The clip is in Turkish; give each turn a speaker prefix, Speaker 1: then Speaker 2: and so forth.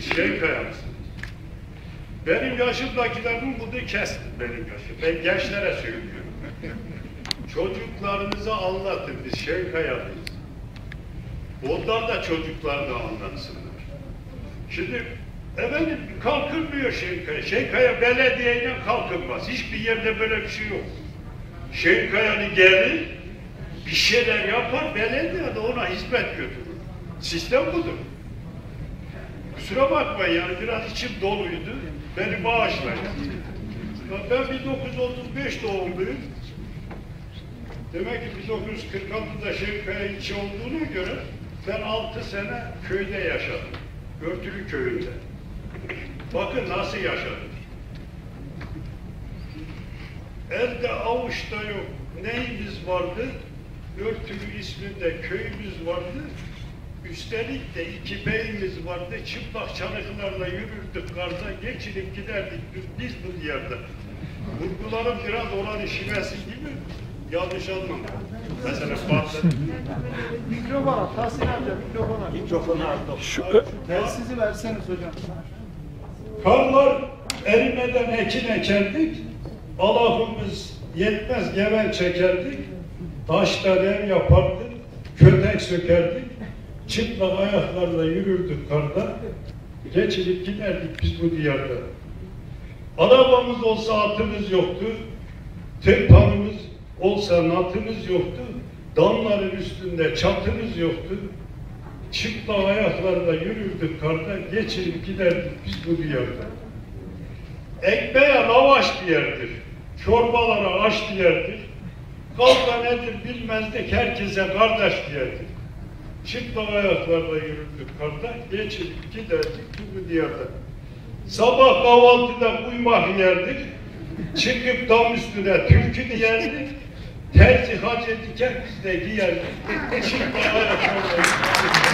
Speaker 1: Siz şey kayamsınız. Benim yaşımdakilerin bunu kestin benim yaşım. Ben gençlere söylüyorum. Çocuklarınıza anlatın biz şey kayalıyız. Ondan da çocuklar da anlatsınlar. Şimdi efendim kalkılmıyor Şenkaya. Şenkaya belediyeyle kalkılmaz. Hiçbir yerde böyle bir şey yok. Şenkaya'nın gelir, bir şeyler yapar, belediye de ona hizmet götürür. Sistem budur. Kusura bakmayın yani biraz içim doluydu. Beni bağışlayın. Ben 1935 doğumluyum. Demek ki 1946'da Şevkaya ilçe olduğuna göre ben 6 sene köyde yaşadım. Örtülü köyünde. Bakın nasıl yaşadım. Elde avuçta yok. Neyimiz vardı? Örtülü isminde köyümüz vardı. Üstelik de iki beyimiz vardı. Çıplak çanıklarla yürürdük karda. Geçinip giderdik biz, bu diyarda. Vurgularım biraz oranın şivesi gibi. Yanlış anlama. Mesela bazı
Speaker 2: Mikrofona, Tahsin amca mikrofona.
Speaker 3: Mikrofonu artık.
Speaker 2: Şu telsizi verseniz hocam.
Speaker 1: Karlar erimeden ekin ekerdik. Alafımız yetmez geven çekerdik. Taştan ev yapardık. Kötek sökerdik. Çıplak ayaklarla yürürdük karda. Geçinip giderdik biz bu diyarda. Arabamız olsa atımız yoktu. Tırpanımız olsa natımız yoktu. Damların üstünde çatımız yoktu. Çıplak ayaklarla yürürdük karda, geçirip giderdik biz bu diyarda. Ekmeğe lavaş diyerdir, çorbalara aş diyerdir. Kavga nedir bilmezdik, herkese kardeş diyerdik. Çıplak ayaklarla yürürdük karda, geçirip giderdik bu diyarda. Sabah kahvaltıda kuymak yerdik, çıkıp dam üstüne türkü diyerdik. Terzi hacı diken biz de giyerdik. Çıplak ayaklarla yürürdük.